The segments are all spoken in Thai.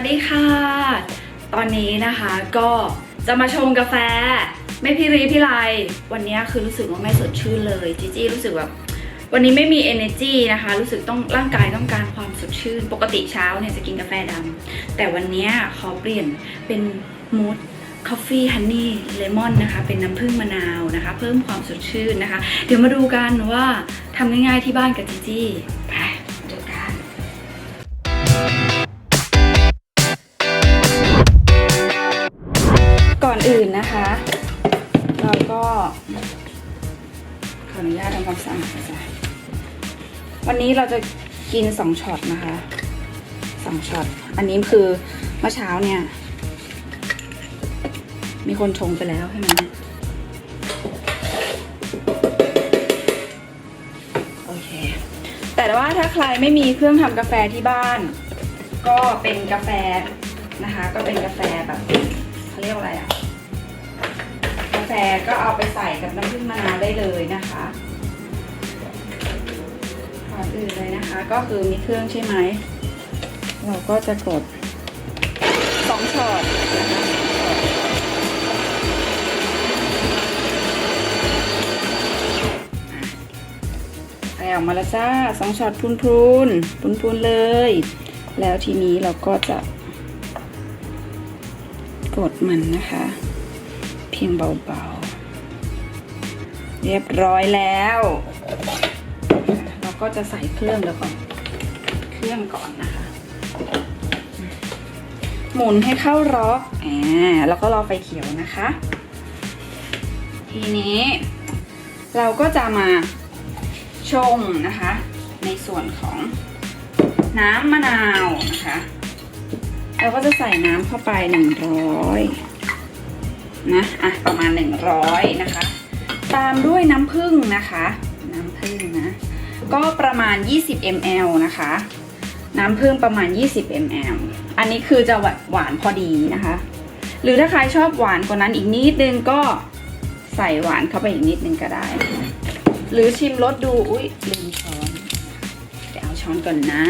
วัสดีค่ะ ตอนนี้นะคะก็จะมาชงกาแฟ ไม่พี่รีพี่ไรวันนี้คือรู้สึกว่าไม่สดชื่นเลยจีจี้รู้สึกแบบวันนี้ไม่มี energy นะคะ รู้สึกต้องร่างกายต้องการความสดชื่น ปกติเช้าเนี่ยจะกินกาแฟดำแต่วันนี้ขอเปลี่ยนเป็นมูดคอฟฟี่ฮันนี่เลมอนนะคะ เป็นน้ำผึ้งมะนาวนะคะ เพิ่มความสดชื่นนะคะ เดี๋ยวมาดูกันว่าทำง่ายๆที่บ้านกับจีจี้ไป อนอื่นนะคะ เราก็ขออนุญาตทำความสะอาดก่อนจ้ะวันนี้เราจะกินสองช็อตนะคะสองช็อต อันนี้คือเมื่อเช้าเนี่ย มีคนชงไปแล้วใช่ไหมโอเค แต่ว่าถ้าใครไม่มีเครื่องทำกาแฟที่บ้าน ก็เป็นกาแฟนะคะ ก็เป็นกาแฟแบบเขาเรียกว่าอะไรอะ ฟก็เอาไปใส่กับน้ำผึ้งมะนาวได้เลยนะคะก่อนอื่นเลยนะคะ ก็คือมีเครื่องใช่ไหม เราก็จะกดสองช็อตออตไปออกมาแล้วจ้าสองช็อตพูนพูนพูนพูนเลย แล้วทีนี้เราก็จะกดมันนะคะ เพียงเบาๆ เรียบร้อยแล้ว เราก็จะใส่เครื่องแล้วก่อน เครื่องก่อนนะคะ หมุนให้เข้าล็อกอ่าแล้วก็รอไฟเขียวนะคะ ทีนี้ เราก็จะมาชงนะคะ ในส่วนของน้ำมะนาวนะคะ เราก็จะใส่น้ำเข้าไป100นะอะประมาณ 100 นะคะ ตามด้วยน้ำผึ้งนะคะ น้ำผึ้งนะก็ประมาณ 20 ml นะคะ น้ำผึ้งประมาณ 20 ml อันนี้คือจะหวานพอดีนะคะ หรือถ้าใครชอบหวานกว่านั้นอีกนิดนึงก็ใส่หวานเข้าไปอีกนิดนึงก็ได้ หรือชิมรสดู อุ้ยลืมช้อนเดี๋ยวเอาช้อนก่อนนะ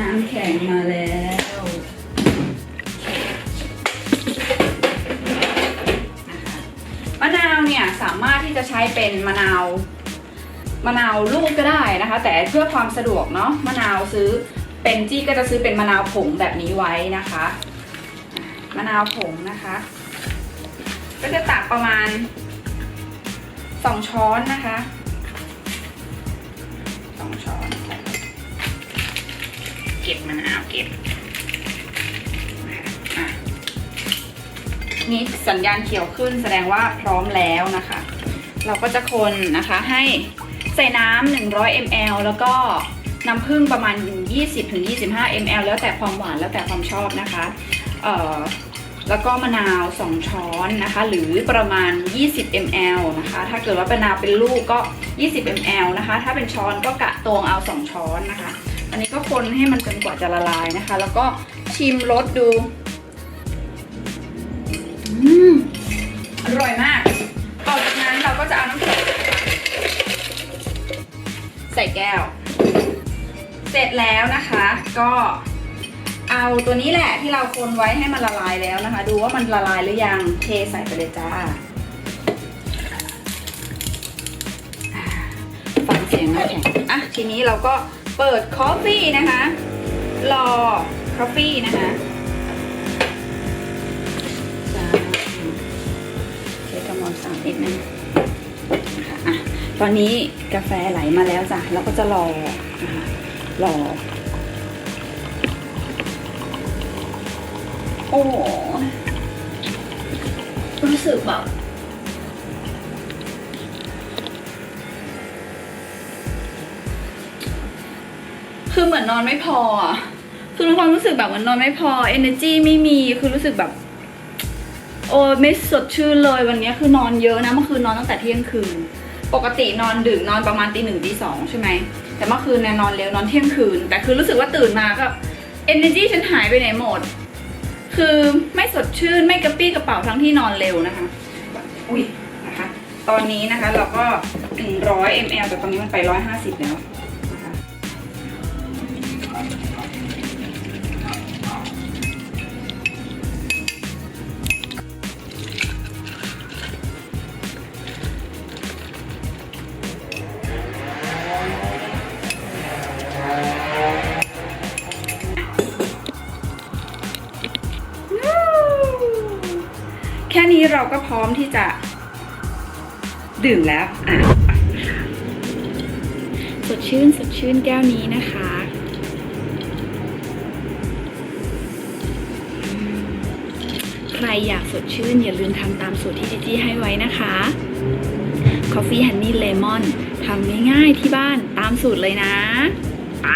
น้ำแข็งมาแล้วมะนาวเนี่ยสามารถที่จะใช้เป็นมะนาวมะนาวลูกก็ได้นะคะ แต่เพื่อความสะดวกเนาะมะนาวซื้อเป็นจี้ก็จะซื้อเป็นมะนาวผงแบบนี้ไว้นะคะมะนาวผงนะคะ ก็จะตักประมาณสองช้อนนะคะสองช้อน ก็บมะนาเก็บนี่สัญญาณเขียวขึ้นแสดงว่าพร้อมแล้วนะคะ เราก็จะคนนะคะให้ใส่น้ำ100 ml แล้วก็น้ำผึ้งประมาณ 20-25 ml แล้วแต่ความหวานแล้วแต่ความชอบนะคะแล้วก็มะนาว 2 ช้อนนะคะ หรือประมาณ 20 ml นะคะ ถ้าเกิดว่ามะนาวเป็นลูกก็ 20 ml นะคะ ถ้าเป็นช้อนก็กะตวงเอา 2 ช้อนนะคะ อันนี้ก็คนให้มันจนกว่าจะละลายนะคะ แล้วก็ชิมรสดูอืมอร่อยมากต่อจากนั้นเราก็จะเอาน้ำแข็งใส่แก้ว เสร็จแล้วนะคะ ก็เอาตัวนี้แหละที่เราคนไว้ให้มันละลายแล้วนะคะ ดูว่ามันละลายหรือยังเทใส่ไปเลยจ้าฟังเสียงน้ำแข็งอะทีนี้เราก็ เปิดคอฟฟี่นะคะ รอคอฟฟี่นะคะใช้กำลังสั่งนิดนึงนะคะอะตอนนี้กาแฟไหลมาแล้วจ้ะเราก็จะรอนะคะรอ โอ้รู้สึกแบบ คือเหมือนนอนไม่พออะคือมีความรู้สึกแบบเหมือนนอนไม่พอ energy ไม่มีคือรู้สึกแบบ โอ้ไม่สดชื่นเลยวันนี้คือนอนเยอะนะเมื่อคืนนอนตั้งแต่เที่ยงคืน ปกตินอนดึกนอนประมาณตีหนึ่งตีสองใช่ไหมแต่เมื่อคืนเนี่ยนอนเร็วนอนเที่ยงคืน แต่คือรู้สึกว่าตื่นมาก็ energy ฉันหายไปไหนหมด คือไม่สดชื่นไม่กระปี้กระเป๋าทั้งที่นอนเร็วนะคะ อุ้ยตอนนี้นะคะเราก็ 100 ml แต่ตอนนี้มันไป 150 แล้วนะคะ แค่นี้เราก็พร้อมที่จะ ดื่มแล้ว อะ สดชื่นสดชื่นแก้วนี้นะคะ ใครอยากสดชื่น อย่าลืมทำตามสูตรที่จีจี้ให้ไว้นะคะ Coffee Honey Lemon ทำง่ายๆที่บ้านตามสูตรเลยนะ ไป